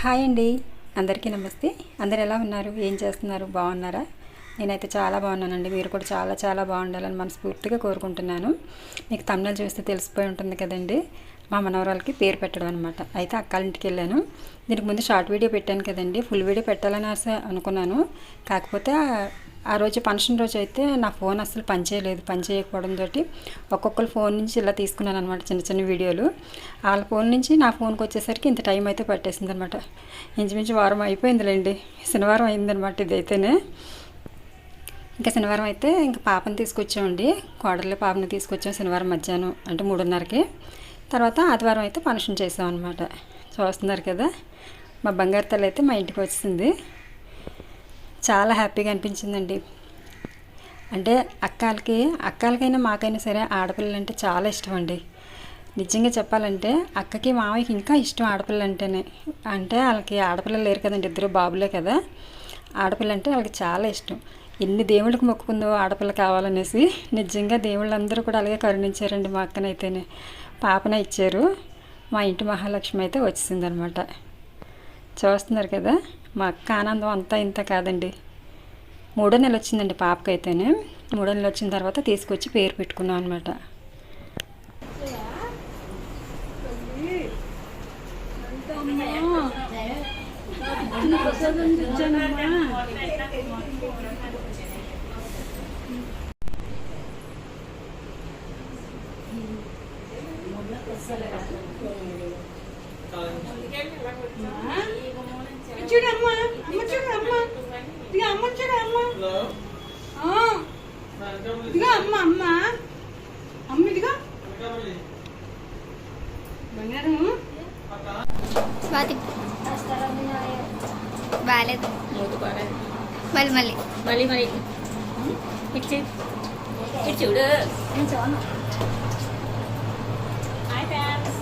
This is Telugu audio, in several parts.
హాయ్ అండి. అందరికీ నమస్తే. అందరు ఎలా ఉన్నారు? ఏం చేస్తున్నారు? బాగున్నారా? నేనైతే చాలా బాగున్నానండి. మీరు కూడా చాలా చాలా బాగుండాలని మనస్ఫూర్తిగా కోరుకుంటున్నాను. మీకు తమిళ చూస్తే తెలిసిపోయి ఉంటుంది కదండి. మా మనవరాలకి పేరు పెట్టడం అనమాట అయితే అక్కల ఇంటికి వెళ్ళాను. దీనికి ముందు షార్ట్ వీడియో పెట్టాను కదండి. ఫుల్ వీడియో పెట్టాలని ఆశ అనుకున్నాను. కాకపోతే ఆ రోజు ఫంక్షన్ రోజు అయితే నా ఫోన్ అసలు పనిచేయలేదు పనిచేయకపోవడంతో ఒక్కొక్కరు ఫోన్ నుంచి ఇలా తీసుకున్నాను అనమాట చిన్న చిన్న వీడియోలు. వాళ్ళ ఫోన్ నుంచి నా ఫోన్కి వచ్చేసరికి ఇంత టైం అయితే పట్టేసింది అనమాట ఇంచుమించు వారం అయిపోయిందిలేండి శనివారం అయిందనమాట ఇదైతేనే. ఇంకా శనివారం అయితే ఇంకా పాపని తీసుకొచ్చామండి కోడలి పాపని తీసుకొచ్చాం శనివారం మధ్యాహ్నం అంటే మూడున్నరకి. తర్వాత ఆదివారం అయితే ఫంక్షన్ చేసాం అనమాట చూస్తున్నారు కదా మా బంగారు తల్లి అయితే మా ఇంటికి వచ్చింది చాలా హ్యాపీగా అనిపించిందండి. అంటే అక్కలకి అక్కలకైనా మాకైనా సరే ఆడపిల్లలు అంటే చాలా ఇష్టం అండి నిజంగా చెప్పాలంటే అక్కకి మామయ్యకి ఇంకా ఇష్టం ఆడపిల్ల అంటేనే అంటే వాళ్ళకి ఆడపిల్లలు లేరు కదండి ఇద్దరు బాబులే కదా. ఆడపిల్ల అంటే వాళ్ళకి చాలా ఇష్టం. ఎన్ని దేవుళ్ళకి మొక్కుకుందో ఆడపిల్ల కావాలనేసి నిజంగా దేవుళ్ళందరూ కూడా అలాగే కరుణించారండి మా అక్కనైతేనే. పాపన ఇచ్చారు. మా ఇంటి మహాలక్ష్మి అయితే వచ్చిందనమాట చూస్తున్నారు కదా మా అక్క ఆనందం అంతా ఇంత కాదండి. మూడో నెల వచ్చిందండి పాపకైతేనే. మూడో నెల వచ్చిన తర్వాత తీసుకొచ్చి పేరు పెట్టుకున్నాం అనమాట చూడు అమ్మ చూడు అమ్మ ఇదిగో అమ్మ చూడు అమ్మ ఆ, ఇదిగో అమ్మ అమ్మ అమ్మ ఇదిగో బంగారం స్వాతి బాగాలేదు మళ్ళీ. మళ్ళీ మళ్ళీ. మరి ఇటు చూ- ఇటు చూడు హాయ్ ఫ్యాన్స్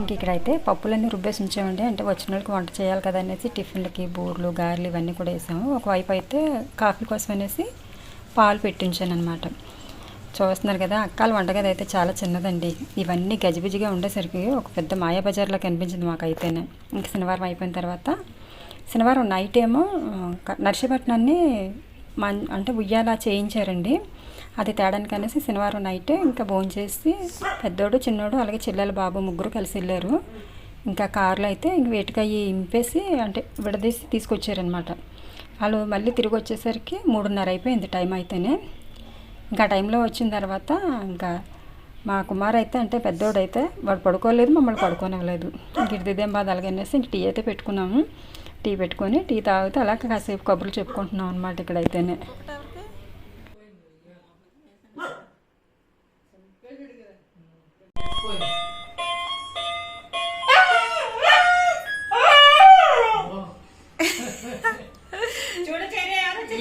ఇంక ఇక్కడైతే పప్పులన్నీ రుబ్బేసి ఉంచామండి. అంటే వచ్చిన వాళ్ళకి వంట చేయాలి కదా అనేసి టిఫిన్లకి బూర్లు గారెలు ఇవన్నీ కూడా వేసాము. ఒకవైపు అయితే కాఫీ కోసం అనేసి పాలు పెట్టించాను అనమాట చూస్తున్నారు కదా అక్కాల వంటగది అయితే చాలా చిన్నదండి. ఇవన్నీ గజిబిజిగా ఉండేసరికి ఒక పెద్ద మాయాబజార్లో కనిపించింది మాకైతేనే. ఇంక శనివారం అయిపోయిన తర్వాత శనివారం నైట్ ఏమో నర్సీపట్నాన్ని మన్ అంటే ఉయ్యాల చేయించారండి. అది తేడానికి అనేసి శనివారం నైట్ ఇంకా భోంచేసి పెద్దోడు చిన్నోడు అలాగే చెల్లెల బాబు ముగ్గురు కలిసి వెళ్ళారు. ఇంకా కార్లో అయితే ఇంక వేటికయ్యి ఇంపేసి అంటే విడదీసి తీసుకొచ్చారనమాట వాళ్ళు మళ్ళీ తిరిగి వచ్చేసరికి మూడున్నర అయిపోయింది టైం అయితేనే. ఇంకా టైంలో వచ్చిన తర్వాత ఇంకా మా కుమార్ అయితే అంటే పెద్దోడైతే వాడు పడుకోలేదు మమ్మల్ని పడుకోనివ్వలేదు. ఇంక ఇదేం బాధ అలాగనేసి ఇంక టీ అయితే పెట్టుకున్నాము. టీ పెట్టుకొని టీ తాగితే అలా కాసేపు కబుర్లు చెప్పుకుంటున్నాం అనమాట ఇక్కడైతేనే.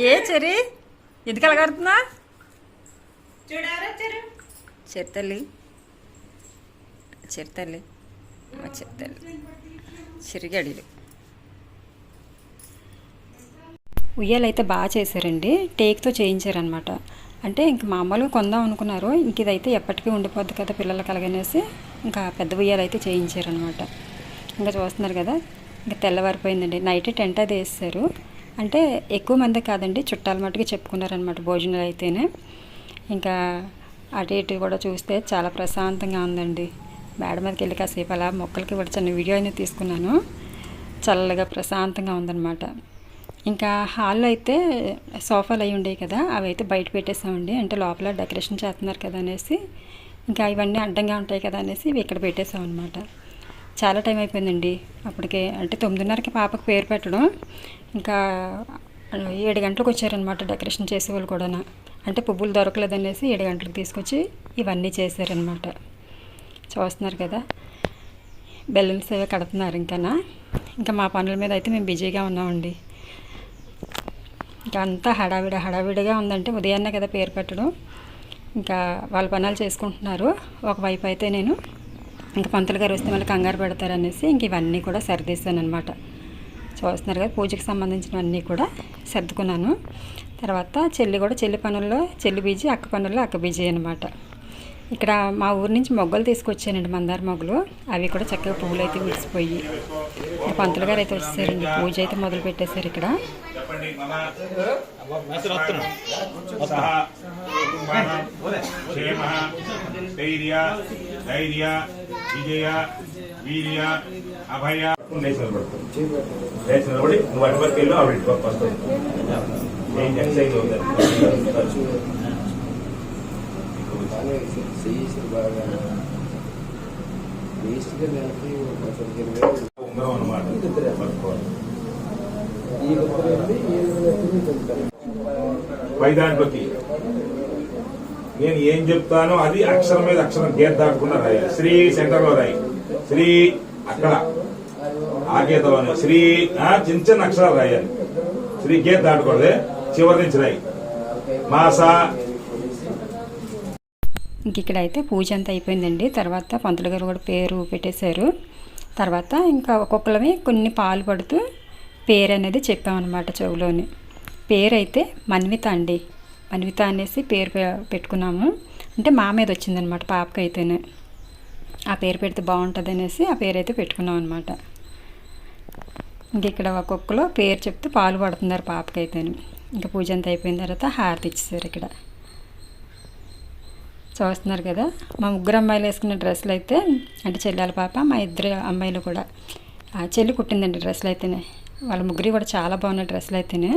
ఏ చెరి ఎందుకు అలాగడుతున్నా చెరితల్లి చెరితల్లి చెరితల్లి చిరతల్లి చిరిగడిలు. ఉయ్యాలైతే బాగా చేశారండి. టేక్తో చేయించారనమాట అంటే ఇంక మామూలుగా కొందాం అనుకున్నారు. ఇంక ఇదైతే ఎప్పటికీ ఉండిపోద్ది కదా పిల్లలకి అలాగనేసి ఇంకా పెద్ద ఉయ్యాలైతే చేయించారనమాట ఇంకా చూస్తున్నారు కదా ఇంకా తెల్లవారిపోయిందండి. నైట్ టెంట్ అది వేస్తారు. అంటే ఎక్కువ మంది కాదండి చుట్టాల మట్టుకు చెప్పుకున్నారనమాట భోజనాలు అయితేనే. ఇంకా అటు ఇటు కూడా చూస్తే చాలా ప్రశాంతంగా ఉందండి. మేడ మీదకి వెళ్ళి కాసేపు అలా మొక్కలకి కూడా చిన్న వీడియో అయినా తీసుకున్నాను. చల్లగా ప్రశాంతంగా ఉందన్నమాట. ఇంకా హాల్లో అయితే సోఫాలు అయి ఉండేవి కదా అవి అయితే బయట పెట్టేసామండి. అంటే లోపల డెకరేషన్ చేస్తున్నారు కదా అనేసి. ఇంకా ఇవన్నీ అడ్డంగా ఉంటాయి కదా అనేసి ఇవి ఇక్కడ పెట్టేసాం అనమాట చాలా టైం అయిపోయిందండి. అప్పటికే అంటే తొమ్మిదిన్నరకి పాపకు పేరు పెట్టడం. ఇంకా ఏడు గంటలకు వచ్చారనమాట డెకరేషన్ చేసేవాళ్ళు కూడా అంటే పువ్వులు దొరకలేదనేసి ఏడు గంటలకు తీసుకొచ్చి ఇవన్నీ చేశారనమాట చూస్తున్నారు కదా బెలూన్స్ అవి కడుతున్నారు ఇంకానా. ఇంకా మా పనుల మీద అయితే మేము బిజీగా ఉన్నామండి. ఇంకా అంతా హడావిడ హడావిడిగా ఉందంటే ఉదయాన్నే కదా పేరు పెట్టడం. ఇంకా వాళ్ళ పనులు చేసుకుంటున్నారు. ఒకవైపు అయితే నేను ఇంకా పంతులు గారు వస్తే మళ్ళీ కంగారు పెడతారనేసి ఇంక ఇవన్నీ కూడా సర్దేశాను అనమాట చూస్తున్నారు కదా పూజకి సంబంధించినవన్నీ కూడా సర్దుకున్నాను. తర్వాత చెల్లి కూడా చెల్లి పనుల్లో చెల్లి బీజీ అక్క పనుల్లో అక్క బీజీ అనమాట ఇక్కడ మా ఊరు నుంచి మొగ్గలు తీసుకొచ్చానండి మందార మొగ్గలు. అవి కూడా చక్కగా పువ్వులు అయితే విడిచిపోయి పంతులు గారు అయితే వచ్చేసారండి పూజ అయితే మొదలు పెట్టేశారు ఇక్కడ. చెప్పండి మమ సహ కుటుంబానాం క్షేమ ధైర్య ధైర్య విజయ వీర్య అభయ లేచి నిలబడుతుంది లేచి నిలబడి నువ్వు అటు వరకు వెళ్ళు ఆవిడ ఇటు పక్క వస్తుంది ఏం ఎక్సైజ్ అవుతుంది బాగానే చేసి బాగా వేస్ట్గా నెలకి పదిహేను వేలు ఉంగరం అనమాట పట్టుకోవాలి పై దాంట్లోకి నేను ఏం చెప్తానో అది అక్షరం మీద అక్షరం గేర్ దాటకుండా రాయాలి శ్రీ సెంటర్లో రాయి. శ్రీ అక్కడ. ఆ గీతలోనే. శ్రీ చిన్న చిన్న అక్షరాలు రాయాలి శ్రీ గేర్ దాటకూడదే. చివరి నుంచి రాయి. మాసా. ఇంక ఇక్కడ అయితే పూజ అంతా అయిపోయిందండి. తర్వాత పంతులు గారు కూడా పేరు పెట్టేశారు. తర్వాత ఇంకా ఒక్కొక్కరివి కొన్ని పాలు పడుతూ పేరు అనేది చెప్పామన్నమాట చెవులోని. పేరు అయితే మన్విత అండి. మన్విత అనేసి పేరు పెట్టుకున్నాము. అంటే మా మీద వచ్చిందనమాట పాపకి అయితేనే ఆ పేరు పెడితే బాగుంటుంది అనేసి ఆ పేరు అయితే పెట్టుకున్నాం అనమాట ఇంక ఇక్కడ ఒక్కొక్కలో పేరు చెప్తే పాలు పడుతున్నారు పాపకి అయితేనే ఇంకా పూజ అంతా అయిపోయిన తర్వాత హారతి ఇచ్చేసారు ఇక్కడ. చూస్తున్నారు కదా మా ముగ్గురు అమ్మాయిలు వేసుకున్న డ్రెస్సులు అయితే అంటే చెల్లెల పాప మా ఇద్దరు అమ్మాయిలు కూడా. ఆ చెల్లి కుట్టిందండి డ్రెస్సులు అయితేనే వాళ్ళ ముగ్గురు కూడా చాలా బాగున్నాయి డ్రెస్సులు అయితేనే.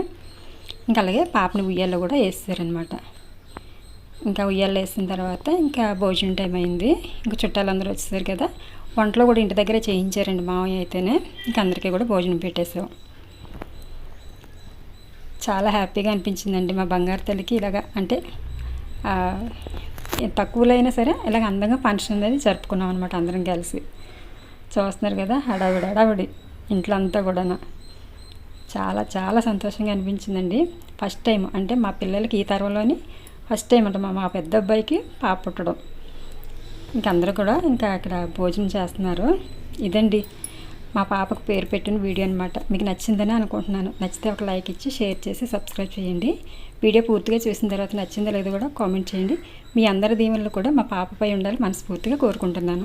ఇంకా అలాగే పాపని ఉయ్యాల్లో కూడా వేస్తారనమాట ఇంకా ఉయ్యాల్లో వేసిన తర్వాత ఇంకా భోజనం టైం అయింది. ఇంకా చుట్టాలందరూ వచ్చేసారు కదా. వంటలో కూడా ఇంటి దగ్గరే చేయించారండి మామయ్య అయితేనే. ఇంకా అందరికీ కూడా భోజనం పెట్టేసాం చాలా హ్యాపీగా అనిపించిందండి మా బంగారు తల్లికి ఇలాగా అంటే తక్కువలో అయినా సరే ఇలాగ అందంగా ఫంక్షన్ అనేది జరుపుకున్నాం అనమాట అందరం కలిసి. చూస్తున్నారు కదా హడావిడి హడావిడి ఇంట్లో అంతా కూడా చాలా చాలా సంతోషంగా అనిపించిందండి. ఫస్ట్ టైం అంటే మా పిల్లలకి ఈ తరంలోని ఫస్ట్ టైం అంట మా మా పెద్ద అబ్బాయికి పాప పుట్టడం. ఇంక అందరూ కూడా ఇంకా అక్కడ భోజనం చేస్తున్నారు. ఇదండి మా పాపకు పేరు పెట్టిన వీడియో అనమాట మీకు నచ్చిందని అనుకుంటున్నాను. నచ్చితే ఒక లైక్ ఇచ్చి షేర్ చేసి సబ్స్క్రైబ్ చేయండి. వీడియో పూర్తిగా చూసిన తర్వాత నచ్చిందో లేదో కూడా కామెంట్ చేయండి. మీ అందరి దీవెనలు కూడా మా పాపపై ఉండాలి మనస్ఫూర్తిగా కోరుకుంటున్నాను.